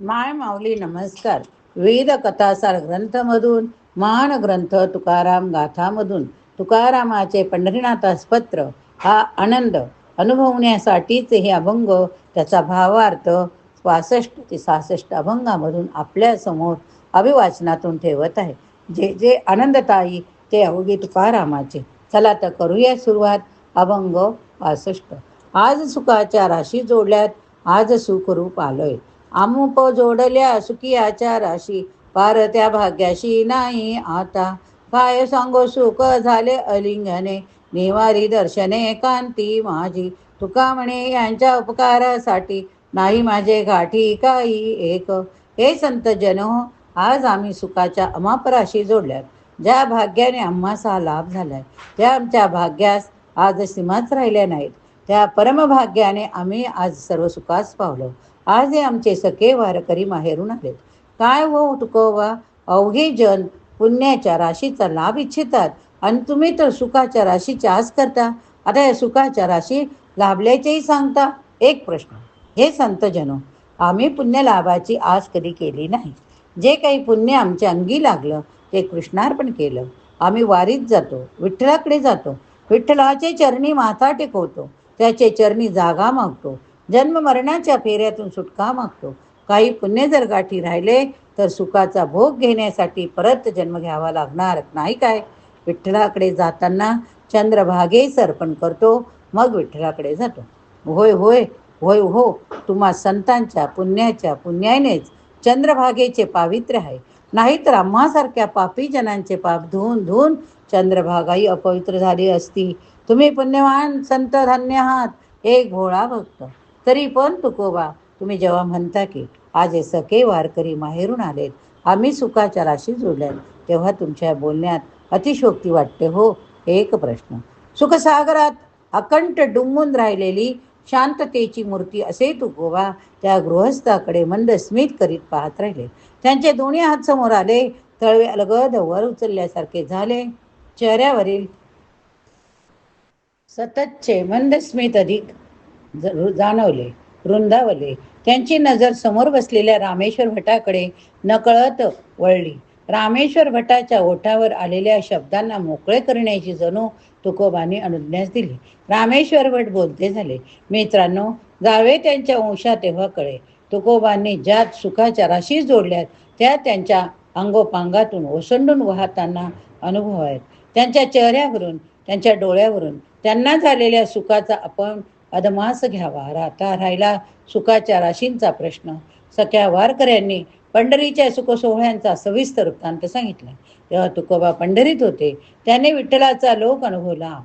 माय माऊली नमस्कार. वेद कथासार ग्रंथमधून महान ग्रंथ तुकाराम गाथामधून तुकारामाचे पंढरीनाथास पत्र हा आनंद अनुभवण्यासाठीच हे अभंग त्याचा भावार्थ पासष्ट ते सहासष्ट अभंगामधून आपल्यासमोर अभिवाचनातून ठेवत आहे. जे जे आनंदताई ते अवघे तुकारामाचे. चला तर करूया सुरुवात. अभंग पासष्ट. आज सुखाच्या राशी जोडल्यात आज सुखरूप आलोय. आमुप जोडल्या सुखी आचाराशी पार त्या भाग्याशी नाही आता. काय सांगो सुख झाले अलिंगने. निवारी दर्शने कांती माझी. तुका म्हणे यांच्या उपकारासाठी. नाही माझे गाठी काही एक. हे संत जन हो, आज आम्ही सुखाच्या अमापराशी जोडल्यात. ज्या भाग्याने आम्हासा लाभ झालाय त्या आमच्या भाग्यास आज सीमाच राहिल्या नाहीत. त्या परमभाग्याने आम्ही आज सर्व सुखास पावलो. आज हे आमचे सखे वारकरी माहेरून आलेत. काय हो तुकोवा अवघे जन पुण्याच्या राशीचा लाभ इच्छितात आणि तुम्ही तर सुखाच्या राशीची आस करता. आता या सुखाच्या राशी लाभल्याचेही सांगता. एक प्रश्न. हे संतजनो आम्ही पुण्य लाभाची आस कधी केली नाही. जे काही पुण्य आमच्या अंगी लागलं ते कृष्णार्पण केलं. आम्ही वारीत जातो विठ्ठलाकडे जातो. विठ्ठलाचे चरणी माथा टेकवतो. त्याचे चरणी जागा मागतो. जन्म मरणाच्या फेऱ्यातून सुटका मागतो. काही पुण्य जर गाठी राहिले तर सुखाचा भोग घेण्यासाठी परत जन्म घ्यावा लागणार नाही काय? विठ्ठलाकडे जाताना चंद्रभागेस अर्पण करतो मग विठ्ठलाकडे जातो. होय होय होय हो तुम्हा संतांच्या पुण्याच्या पुण्यानेच चंद्रभागेचे पावित्र्य आहे. नाहीतर आम्हासारख्या पापी जनांचे पाप धुवून धुवून चंद्रभागाही अपवित्र झाली असती. तुम्ही पुण्यवान संत धन्य आहात एक भोळा भक्त. तरी पण तुकोबा तुम्ही जेव्हा म्हणता की आज हे सखे वारकरी माहेरून आलेत आम्ही सुखाच्या राशी जोडल्यात तेव्हा तुमच्या बोलण्यात अतिशोक्ती वाटते हो एक प्रश्न. सुखसागरात अकंठ डुंबून राहिलेली शांततेची मूर्ती असे तुकोबा त्या गृहस्थाकडे मंद स्मित करीत पाहत राहिले. त्यांचे दोन्ही हात समोर आले तळवे अलगद वर उचलल्यासारखे झाले. चेहऱ्यावरील सततचे मंद स्मित अधिक जाणवले रुंदावले. त्यांची नजर समोर बसलेल्या रामेश्वर भटाकडे नकळत वळली. रामेश्वर भटाच्या ओठावर आलेल्या शब्दांना मोकळे करण्याची जणू तुकोबाने अनुज्ञास दिली. रामेश्वर भट बोलते झाले मित्रांनो जावे त्यांच्या वंशा तेव्हा कळे. तुकोबांनी ज्या सुखाच्या राशी जोडल्यात त्या त्यांच्या अंगोपांगातून ओसंडून वाहताना अनुभव आहेत. त्यांच्या चेहऱ्यावरून त्यांच्या डोळ्यावरून त्यांना झालेल्या सुखाचा आपण अदमास घ्यावा. राहता राहिला सुखाच्या राशींचा प्रश्न. सख्या वारकऱ्यांनी पंढरीच्या सुख सोहळ्यांचा सविस्तर वृत्तांत सांगितला. तेव्हा तुकोबा पंढरीत होते. त्याने विठ्ठलाचा लोक अनुभवला.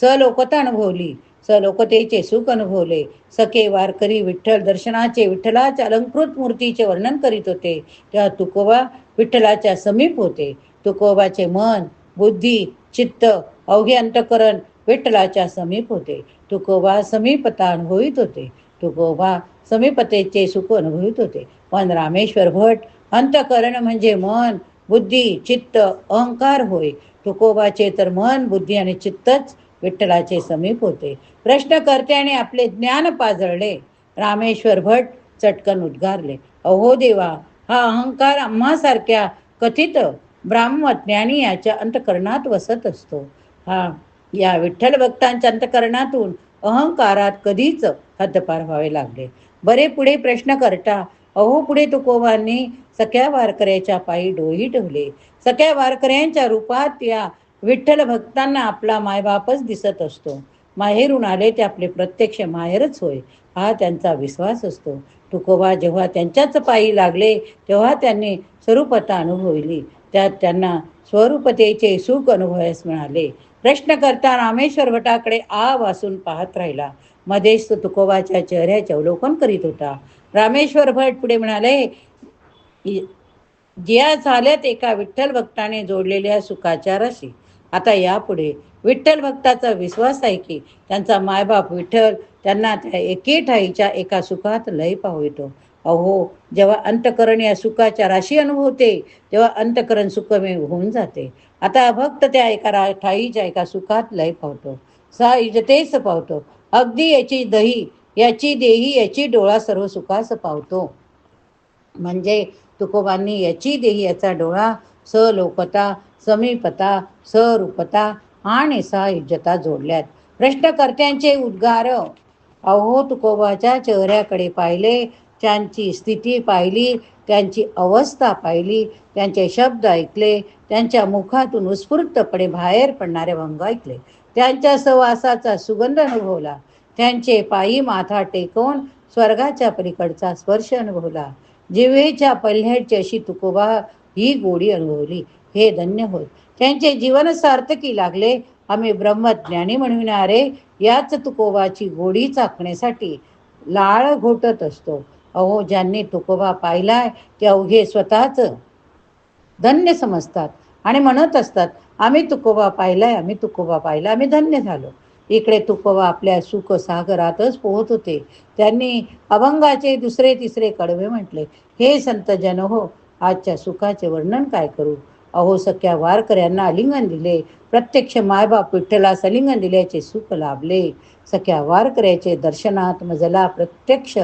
सलोकता अनुभवली. सलोकतेचे सुख अनुभवले. सखे वारकरी विठ्ठल दर्शनाचे विठ्ठलाच्या अलंकृत मूर्तीचे वर्णन करीत होते. तेव्हा तुकोबा विठ्ठलाच्या समीप होते. तुकोबाचे मन बुद्धी चित्त अवघे अंतकरण विठ्ठलाच्या समीप होते. तुकोबा समीपता अनुभवित होते. तुकोबा समीपतेचे सुख अनुभवित होते. पण रामेश्वर भट अंतकरण म्हणजे मन बुद्धी चित्त अहंकार होय. तुकोबाचे तर मन बुद्धी आणि चित्तच विठ्ठलाचे समीप होते. प्रश्नकर्त्याने आपले ज्ञान पाजळले. रामेश्वर भट चटकन उद्गारले. अहो देवा हा अहंकार आम्हासारख्या कथित ब्राह्मज्ञानी याच्या अंतकरणात वसत असतो. हा या विठ्ठल भक्तांच्या अंतकरणातून अहंकारात कधीच हद्दपार व्हावे लागले. बरे पुढे प्रश्न करता अहो पुढे तुकोबांनी सख्या वारकऱ्याच्या पायी डोही ठेवले. सख्या वारकऱ्यांच्या रूपात या विठ्ठल भक्तांना आपला मायबापच दिसत असतो. माहेरून आले ते आपले प्रत्यक्ष माहेरच होय हा त्यांचा विश्वास असतो. तुकोबा जेव्हा त्यांच्याच पायी लागले तेव्हा त्यांनी स्वरूपता अनुभवली. त्यात त्यांना स्वरूपतेचे सुख अनुभवास मिळाले. प्रश्न करता रामेश्वर भटाकडे आ वासून पाहत राहिला. मध्येच तो तुकोबाच्या चेहऱ्याचे अवलोकन करीत होता. रामेश्वर भट पुढे म्हणाले ज्या झाल्यात एका विठ्ठल भक्ताने जोडलेल्या सुखाच्या राशी. आता यापुढे विठ्ठल भक्ताचा विश्वास आहे की त्यांचा मायबाप विठ्ठल त्यांना त्या एके ठाईच्या एका सुखात लय पाहू येतो. अहो जेव्हा अंतकरण या सुखाच्या राशी अनुभवते तेव्हा अंतकरण सुखमे होऊन जाते. आता भक्त त्या एका ठाईच्या एका सुखात लय पावतो. सा इजतेस पावतो. अगदी याची दही याची देही याची डोळा सर्व सुखास पावतो. म्हणजे तुकोबांनी याची देही याचा डोळा सलोकता समीपता सरूपता आणि सयुज्यता जोडल्यात. प्रश्नकर्त्यांचे उद्गार. अहो तुकोबाच्या चेहऱ्याकडे पाहिले त्यांची स्थिती पाहिली त्यांची अवस्था पाहिली त्यांचे शब्द ऐकले त्यांच्या मुखातून उत्स्फूर्तपणे बाहेर पडणारे भंग ऐकले. त्यांच्या सहवासाचा सुगंध अनुभवला. त्यांचे पायी माथा टेकवून स्वर्गाच्या पलीकडचा स्पर्श अनुभवला. जिव्हेच्या पल्ह्याची अशी तुकोबा ही गोडी अनुभवली. हे धन्य होत त्यांचे जीवन सार्थकी लागले. आम्ही ब्रह्मज्ञानी म्हणविणारे याच तुकोबाची गोडी चाकण्यासाठी लाळ घोटत असतो. अहो ज्यांनी तुकोबा पाहिलाय ते अवघे स्वतःच धन्य समजतात आणि म्हणत असतात आम्ही तुकोबा पाहिलाय आम्ही तुकोबा पाहिला आम्ही धन्य झालो. इकडे तुकोबा आपल्या सुख सागरातच पोहत होते. त्यांनी अभंगाचे दुसरे तिसरे कडवे म्हटले हे संत जन हो आजच्या सुखाचे वर्णन काय करू? अहो सख्या वारकऱ्यांना आलिंगन दिले. प्रत्यक्ष मायबाप विठ्ठला सलिंगन दिल्याचे सुख लाभले. सख्या वारकऱ्याचे दर्शनात मजला प्रत्यक्ष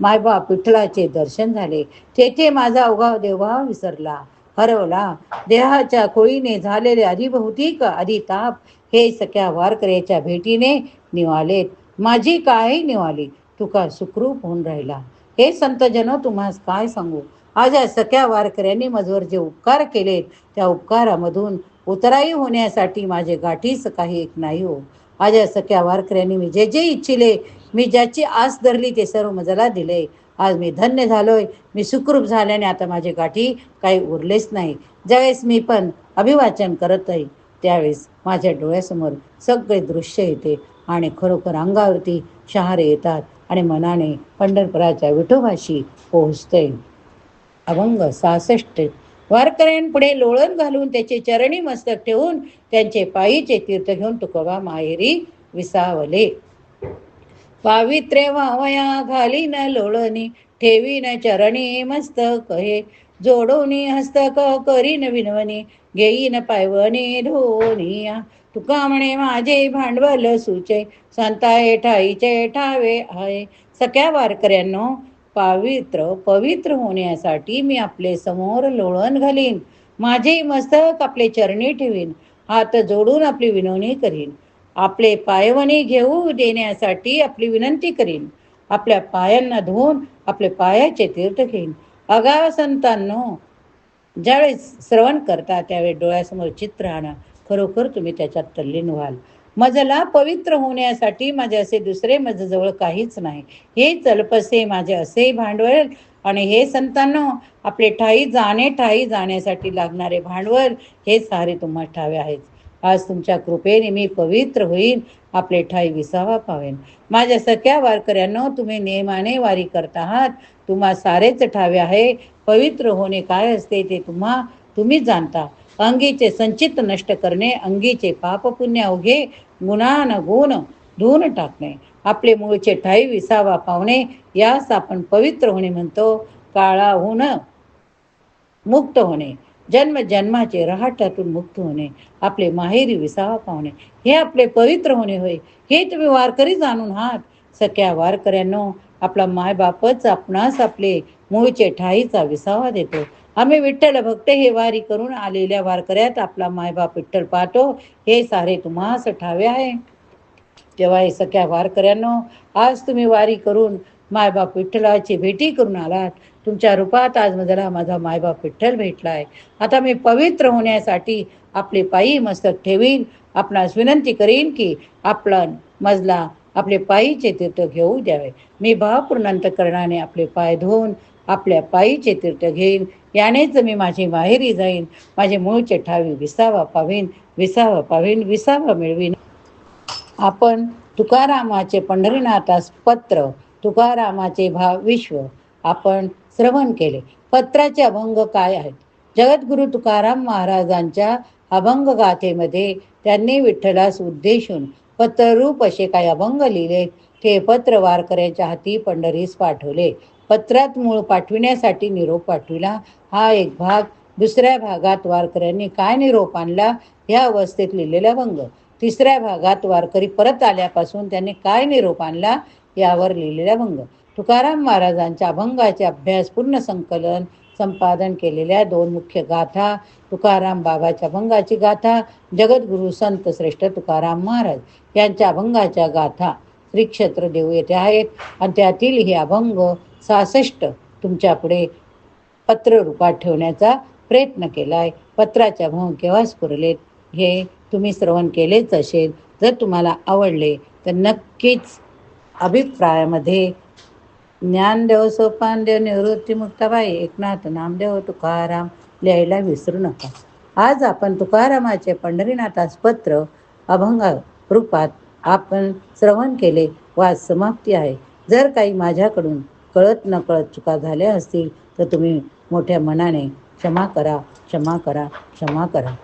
मायबाप विठ्ठलाचे दर्शन झाले. तेथे माझा अवघा देवा विसरला. हरवला. देहाच्या कोळीने झालेले अधिभौतिक अधिताप हे सख्या वारकऱ्याच्या भेटीने निवालेत. माझी काय निवाली. तुका सुखरूप होऊन राहिला. हे संत जन तुम्हास काय सांगू? आज या सख्या वारकऱ्यांनी मजवर जे उपकार केलेत त्या उपकारामधून उतराई होण्यासाठी माझे गाठीच काही एक नाही हो. आज या सख्या वारकऱ्यांनी मी जे जे इच्छिले मी ज्याची आस धरली ते सर्व मजला दिले. आज मी धन्य झालोय मी सुखरूप झाल्याने आता माझे गाठी काही उरलेच नाही. ज्यावेळेस मी पण अभिवाचन करत आहे त्यावेळेस माझ्या डोळ्यासमोर सगळे दृश्य येते आणि खरोखर अंगावरती शहारे येतात आणि मनाने पंढरपुराच्या विठोबाशी पोहोचते अभंग सहासष्ट वारकऱ्यांपुढे लोळण घालून त्याचे चरणी मस्तक ठेवून त्यांचे पायीचे तीर्थ घेऊन तुकोबा माहेरी विसावले. पावित्र्य वावया घाली न लोळणी ठेवीन चरणी मस्तक हे. जोडोनी हस्तक करीन विनवणी घेईन पायवणी धोनिया. तुका म्हणे माझे भांडवल सुचे संताये ठाईचे ठावे आहे. सख्या वारकऱ्यांनो पावित्र पवित्र होण्यासाठी मी आपले समोर लोळण घालीन. माझे मस्तक आपले चरणी ठेवीन. हात जोडून आपली विनवणी करीन. आपले पायवणी घेऊ देण्यासाठी आपली विनंती करीन. आपल्या पायांना धुवून आपले पायाचे तीर्थ घेईन. अगाव संतांनो ज्यावेळेस श्रवण करता त्यावेळी डोळ्यासमोर चित्र आणा खरोखर तुम्ही त्याच्यात तल्लीन व्हाल. मजला पवित्र होण्यासाठी माझे असे दुसरे जवळ काहीच नाही. हे चलपसे माझे असे भांडवल आणि हे संतांनो आपले ठाई जाणे ठाई जाण्यासाठी लागणारे भांडवल हे सारे तुम्हा ठावे आहेत. आज तुमच्या कृपेने मी पवित्र होईन आपले ठाई विसावा पावेन. माझ्या सख्या वारकऱ्यांनो तुम्ही नेमाने वारी करत आहात. तुम्हा सारेच ठावे आहे. पवित्र होणे काय असते ते तुम्हा तुम्ही जाणता. अंगीचे संचित नष्ट करणे अंगीचे पाप पुण्य अवघे गुणान गुण धुवून टाकणे आपले मूळचे ठाई विसावा पावणे यास आपण पवित्र होणे म्हणतो काळाहून मुक्त होणे जन्म जन्माचे रहाटातून मुक्त होणे आपले माहेरी विसावा पावणे हे आपले पवित्र होणे होय हे तुम्ही वारकरी जाणून आहात. सख्या वारकऱ्यांनो आपला मायबापच आपणास आपले मूळचे ठाईचा विसावा देतो. आम्ही विठ्ठल भक्त हे वारी करून आलेल्या वारकऱ्यात आपला मायबाप विठ्ठल पाहतो. हे सारे तुम्हास ठावे आहे. तेव्हा हे सख्या वारकऱ्यांनो आज तुम्ही वारी करून मायबाप विठ्ठलाची भेटी करून आलात. तुमच्या रूपात आज मला माझा मायबाप विठ्ठल भेटलाय. आता मी पवित्र होण्यासाठी आपले पायी मस्तक ठेवीन. आपणास विनंती करीन की आपला मजला आपले पायीचे तीर्थ घेऊ द्यावे. मी भावपूर्ण अंतकरणाने आपले पाय धुवून आपल्या पायीचे तीर्थ घेईन. यानेच मी माझी माहेरी जाईन. माझे मूळचे ठावी विसावा पावीन. विसावा पावीन विसावा मिळवीन. आपण तुकारामाचे पंढरीनाथास पत्र तुकारामाचे भाव विश्व आपण श्रवण केले. पत्राचे अभंग काय आहेत? जगद्गुरु तुकाराम महाराजांच्या अभंग गाथेमध्ये त्यांनी विठ्ठलास उद्देशून पत्ररूप असे काही अभंग लिहिले. ते पत्र वारकऱ्यांच्या हाती पंढरीस पाठवले. पत्रात मूळ पाठविण्यासाठी निरोप पाठविला. हा एक भाग दुसऱ्या भागात वारकऱ्यांनी काय निरोप आणला ह्या अवस्थेत लिहिलेला भंग. तिसऱ्या भागात वारकरी परत आल्यापासून त्यांनी काय निरोप आणला यावर लिहिलेला भंग. तुकाराम महाराजांच्या अभंगाचे अभ्यास पूर्ण संकलन संपादन केलेल्या दोन मुख्य गाथा तुकाराम बाबाच्या अभंगाची गाथा जगद्गुरु संत श्रेष्ठ तुकाराम महाराज यांच्या अभंगाच्या गाथा श्री क्षेत्र देऊ येथे आहेत. आणि त्यातील हे अभंग सहासष्ट तुमच्यापुढे पत्र रूपात ठेवण्याचा प्रयत्न केला आहे पत्राच्या भाव केव्हा स्फुरलेत हे तुम्ही श्रवण केलेच असेल. जर तुम्हाला आवडले तर नक्कीच अभिप्रायामध्ये ज्ञानदेव सोपानदेव निवृत्ती मुक्ताबाई एकनाथ नामदेव तुकाराम लिहायला विसरू नका. आज आपण तुकारामाचे पंढरीनाथास पत्र अभंग रूपात आपण श्रवण केले वा समाप्ती आहे. जर काही माझ्याकडून कळत नकळत चुका झाल्या असतील तर तुम्ही मोठ्या मनाने क्षमा करा क्षमा करा क्षमा करा.